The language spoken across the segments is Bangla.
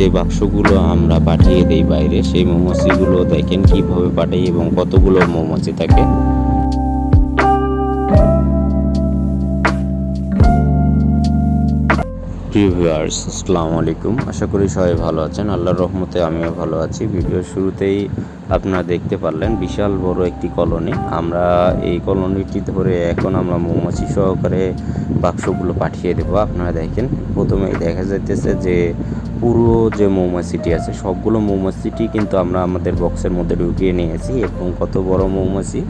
যে বাক্সগুলো আমরা পাঠিয়ে দেই বাইরে, সেই মৌমাছিগুলো দেখেন কীভাবে পাঠাই এবং কতগুলো মৌমাছি থাকে। ভিউয়ার্স, আসসালামু আলাইকুম। আশা করি সবাই ভালো আছেন। আল্লাহর রহমতে আমিও ভালো আছি। ভিডিওর শুরুতেই আপনারা দেখতে পারলেন, বিশাল বড় একটি কলোনি। আমরা এই কলোনিটি ধরে এখন আমরা মৌমাছি সহকারে বাক্সগুলো পাঠিয়ে দেবো। আপনারা দেখেন, প্রথমেই দেখা যাইতেছে যে পুরো যে মৌমাছিটি আছে, সবগুলো মৌমাছিটি কিন্তু আমরা আমাদের বক্সের মধ্যে ঢুকিয়ে নিয়েছি এবং কত বড় মৌমাছি,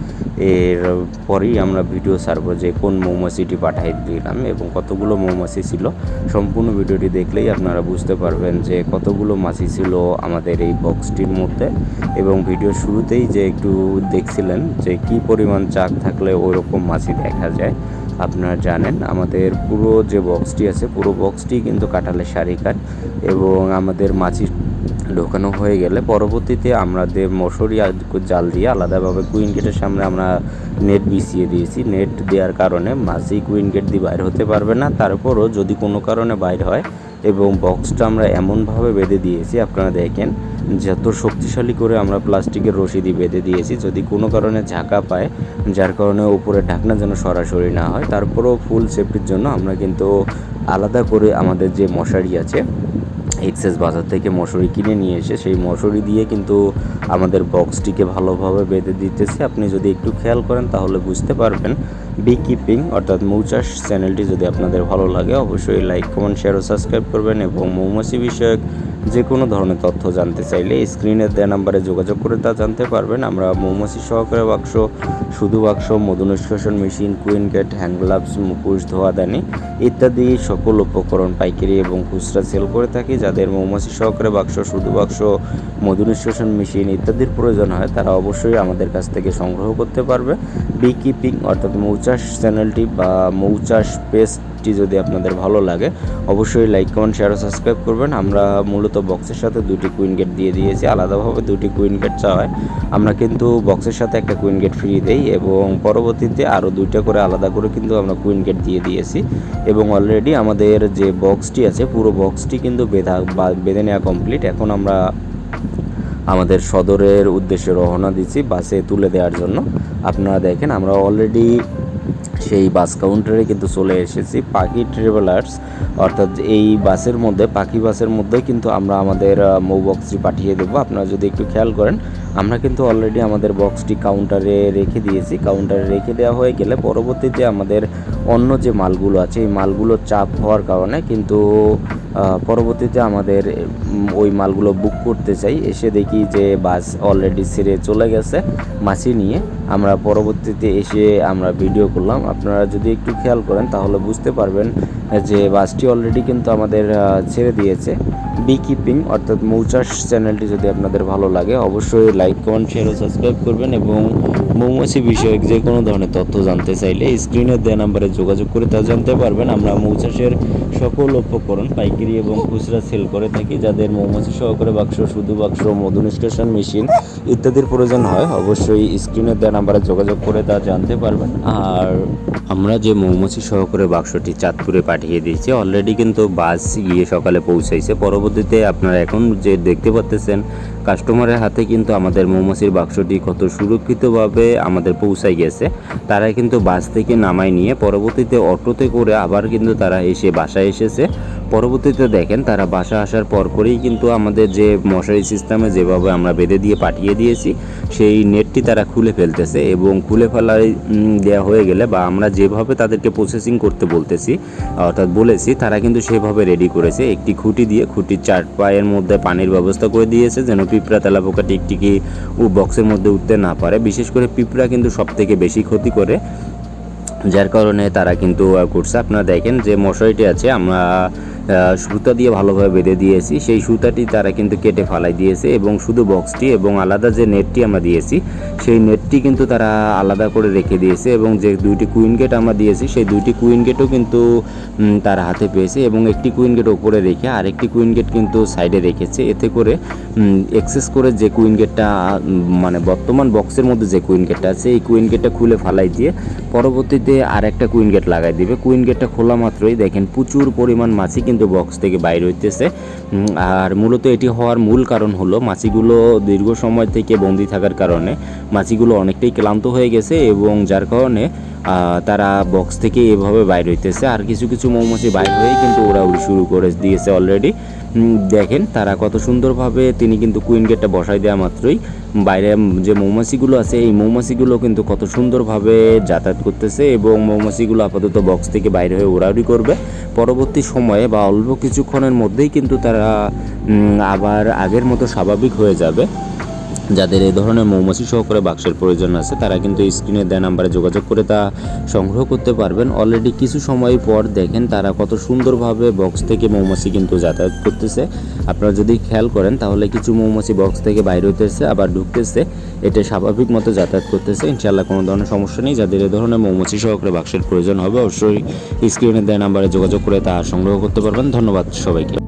এর পরেই আমরা ভিডিও ছাড়বো যে কোন মৌমাছিটি পাঠাই দিলাম এবং কতগুলো মৌমাছি ছিল। সম্পূর্ণ ভিডিওটি দেখলেই আপনারা বুঝতে পারবেন যে কতগুলো মাছি ছিল আমাদের এই বক্সটির মধ্যে এবং ভিডিও শুরুতেই যে একটু দেখছিলেন যে কি পরিমাণ চাক থাকলে ওরকম মাছি দেখা যায়, আপনারা জানেন। আমাদের পুরো যে বক্সটি আছে, পুরো বক্সটি কিন্তু কাঁঠালের শাড়ি কাঠ এবং আমাদের মাছি ঢোকানো হয়ে গেলে পরবর্তীতে আমাদের মশারি জাল দিয়ে আলাদাভাবে কুইন গেটের সামনে আমরা নেট বিছিয়ে দিয়েছি। নেট দেওয়ার কারণে মাছি কুইন গেট দিয়ে বাইরে হতে পারবে না। তারপরও যদি কোনো কারণে বাইরে হয় এবং বক্সটা আমরা এমনভাবে বেঁধে দিয়েছি, আপনারা দেখেন, যত শক্তিশালী করে আমরা প্লাস্টিকের রশি দিয়ে বেঁধে দিয়েছি, যদি কোনো কারণে ঝাঁকা পায়, যার কারণে উপরে ঢাকনা যেন সরাসরি না হয়, তারপরেও ফুল সেফটির জন্য আমরা কিন্তু আলাদা করে আমাদের যে মশারি আছে এক্সেস বাজার থেকে মশুরি কিনে নিয়ে এসে সেই মশুরি দিয়ে কিন্তু আমাদের বক্সটিকে ভালোভাবে বেঁধে দিতেছে। আপনি যদি একটু খেয়াল করেন তাহলে বুঝতে পারবেন। বি কিপিং অর্থাৎ মৌচাষ চ্যানেলটি যদি আপনাদের ভালো লাগে, অবশ্যই লাইক, কমেন্ট শেয়ার ও সাবস্ক্রাইব করবেন এবং মৌমাছি বিষয়ক যে কোনো ধরনের তথ্য জানতে চাইলে স্ক্রিনে দেওয়া নাম্বারে যোগাযোগ করে তা জানতে পারবেন। আমরা মৌমাছি সহকারে বাক্স, শুধু বাক্স মধু নিষ্কাশন machine, queen gate, hand gloves, মুখোশ ধোয়াদানি ইত্যাদি সকল উপকরণ, পাইকারি এবং খুচরা সেল করে থাকি। যাদের মৌমাছি সহকারে বাক্স, শুধু বাক্স মধু নিষ্কাশন মেশিন ইত্যাদির প্রয়োজন হয়, তারা অবশ্যই আমাদের কাছ থেকে সংগ্রহ করতে পারবে। বি কিপিং অর্থাৎ মৌচাষ চ্যানেলটি বা মৌচাষ পেস্টটি যদি আপনাদের ভালো লাগে, অবশ্যই লাইক, কমেন্ট, শেয়ার ও সাবস্ক্রাইব করবেন। আমরা মূলত বক্সের সাথে দুটি কুইন গেট দিয়ে দিয়েছি। আলাদাভাবে দুটি কুইন গেট চাওয়ায়। আমরা কিন্তু বক্সের সাথে একটা কুইন গেট ফ্রি দেই এবং পরবর্তীতে আরও দুইটা করে আলাদা করে কিন্তু আমরা কুইন গেট দিয়ে দিয়েছি। এবং অলরেডি আমাদের যে বক্সটি আছে, পুরো বক্সটি কিন্তু বেঁধা বেঁধে নেওয়া কমপ্লিট এখন আমরা আমাদের সদরের উদ্দেশ্যে রওনা দিচ্ছি বাসে তুলে দেওয়ার জন্য। আপনারা দেখেন, আমরা অলরেডি সেই বাস কাউন্টারে কিন্তু চলে এসেছি। পাখি ট্রাভেলার্স অর্থাৎ এই বাসের মধ্যে, পাখি বাসের মধ্যে কিন্তু আমরা আমাদের মো বক্সটি পাঠিয়ে দেবো। আপনারা যদি একটু খেয়াল করেন, আমরা কিন্তু অলরেডি আমাদের বক্সটি কাউন্টারে রেখে দিয়েছি। কাউন্টারে রেখে দেওয়া হয়ে গেলে পরবর্তীতে আমাদের অন্য যে মালগুলো আছে, এই মালগুলো চাপ হওয়ার কারণে কিন্তু পরবর্তীতে আমাদের ওই মালগুলো বুক করতে চাই। এসে দেখি যে বাস অলরেডি ছেড়ে চলে গেছে, মাছি নিয়ে। আমরা পরবর্তীতে এসে আমরা ভিডিও করলাম। আপনারা যদি একটু খেয়াল করেন, তাহলে বুঝতে পারবেন যে বাসটি অলরেডি কিন্তু আমাদের ছেড়ে দিয়েছে। বি কিপিং অর্থাৎ মৌচাষ চ্যানেলটি যদি আপনাদের ভালো লাগে, অবশ্যই লাইক কমেন্ট শেয়ার ও সাবস্ক্রাইব করবেন এবং মৌমাছি বিষয়ক যে কোনো ধরনের তথ্য জানতে চাইলে স্ক্রিনে দেওয়া নাম্বারে যোগাযোগ করে তা জানতে পারবেন। আমরা মৌচাষের সকল উপকরণ, পাইকারি এবং খুচরা সেল করে থাকি, যাদের মৌমাছি সহকারে বাক্স, শুধু বাক্স মধু নিষ্কাশন মেশিন ইত্যাদির প্রয়োজন হয়, অবশ্যই স্ক্রিনে দেওয়া নাম্বারে যোগাযোগ করে তা জানতে পারবেন। আর আমরা যে মৌমাছি সহকারে বাক্সটি চাঁদপুরে পাঠিয়ে দিয়েছি অলরেডি কিন্তু বাস গিয়ে সকালে পৌঁছাইছে। পরবর্তীতে আপনারা এখন যে দেখতে পাচ্তেছেন কাস্টমারের হাতে কিন্তু আমাদের মৌমাছির বাক্সটি কত সুরক্ষিতভাবে আমাদের পৌঁছায় গেছে, তারা কিন্তু বাস থেকে নামায় নিয়ে পরবর্তীতে অটোতে করে আবার কিন্তু তারা এসে বাসায় এসেছে। পরবর্তীতে দেখেন, তারা বাসা আসার পর করেই কিন্তু আমাদের যে মশারি সিস্টেমে যেভাবে আমরা বেঁধে দিয়ে পাঠিয়ে দিয়েছি, সেই নেটটি তারা খুলে ফেলতেছে এবং খুলে ফেলাই দেওয়া হয়ে গেলে বা আমরা যেভাবে তাদেরকে প্রসেসিং করতে বলতেছি, অর্থাৎ বলেছি, তারা কিন্তু সেভাবে রেডি করেছে। একটি খুঁটি দিয়ে খুঁটির চার পায়ের মধ্যে পানির ব্যবস্থা করে দিয়েছে যেন পিঁপড়া তেলাপোকা টিকটিকি ও বক্সের মধ্যে উঠতে না পারে। বিশেষ করে পিঁপড়া কিন্তু সব থেকে বেশি ক্ষতি করে। যার কারণে তারা কিন্তু করছে। আপনারা দেখেন যে মশারিটি আছে, আমরা সুতা দিয়ে ভালোভাবে বেঁধে দিয়েছি। সেই সুতাটি তারা কিন্তু কেটে ফালাই দিয়েছে এবং শুধু বক্সটি এবং আলাদা যে নেটটি আমরা দিয়েছি, সেই নেটটি কিন্তু তারা আলাদা করে রেখে দিয়েছে এবং যে দুইটি কুইন গেট আমরা দিয়েছি, সেই দুইটি কুইন গেটও কিন্তু তার হাতে পেয়েছে এবং একটি কুইন গেট ওপরে রেখে আরেকটি কুইন গেট কিন্তু সাইডে রেখেছে। এতে করে এক্সেস করে যে কুইন গেটটা মানে বর্তমান বক্সের মধ্যে যে কুইন গেটটা আছে, এই কুইন গেটটা খুলে ফালাই দিয়ে পরবর্তীতে আর একটা কুইন গেট লাগাই দিবে। কুইন গেটটা খোলা মাত্রই। দেখেন, প্রচুর পরিমাণ মাছি কিন্তু বক্স থেকে বাইর হইতেছে। আর মূলত এটি হওয়ার মূল কারণ হলো মাছিগুলো দীর্ঘ সময় থেকে বন্দি থাকার কারণে মাছিগুলো অনেকটাই ক্লান্ত হয়ে গেছে এবং যার কারণে তারা বক্স থেকে এভাবে বাইর হইতেছে। আর কিছু কিছু মৌমাছি বাইর হয়ে কিন্তু ওরা শুরু করে দিয়েছে অলরেডি দেখেন, তারা কত সুন্দরভাবে তিনি কিন্তু কুইন গেটটা বসাই দেওয়া মাত্রই। বাইরে যে মৌমাছিগুলো আছে, এই মৌমাছিগুলো কিন্তু কত সুন্দরভাবে যাতায়াত করতেছে এবং মৌমাছিগুলো আপাতত বক্স থেকে বাইরে হয়ে উড়াউড়ি করবে। পরবর্তী সময়ে বা অল্প কিছুক্ষণের মধ্যেই কিন্তু তারা আবার আগের মতো স্বাভাবিক হয়ে যাবে। যাদের এই ধরনের মৌমাছি সহকারে বাক্সের প্রয়োজন আছে, তারা কিন্তু স্ক্রিনে দেওয়া নাম্বারে যোগাযোগ করে তা সংগ্রহ করতে পারবেন। অলরেডি কিছু সময় পর দেখেন তারা কত সুন্দরভাবে বক্স থেকে মৌমাছি কিন্তু যাতায়াত করতেছে। আপনারা যদি খেয়াল করেন, তাহলে কিছু মৌমাছি বক্স থেকে বাইরে হতেছে আবার ঢুকতেছে। এটা স্বাভাবিক মতো যাতায়াত করতেছে। ইনশাল্লাহ কোনো ধরনের সমস্যা নেই। যাদের এই ধরনের মৌমাছি সহকারে বাক্সের প্রয়োজন হবে, অবশ্যই স্ক্রিনে দেওয়া নাম্বারে যোগাযোগ করে তা সংগ্রহ করতে পারবেন। ধন্যবাদ সবাইকে।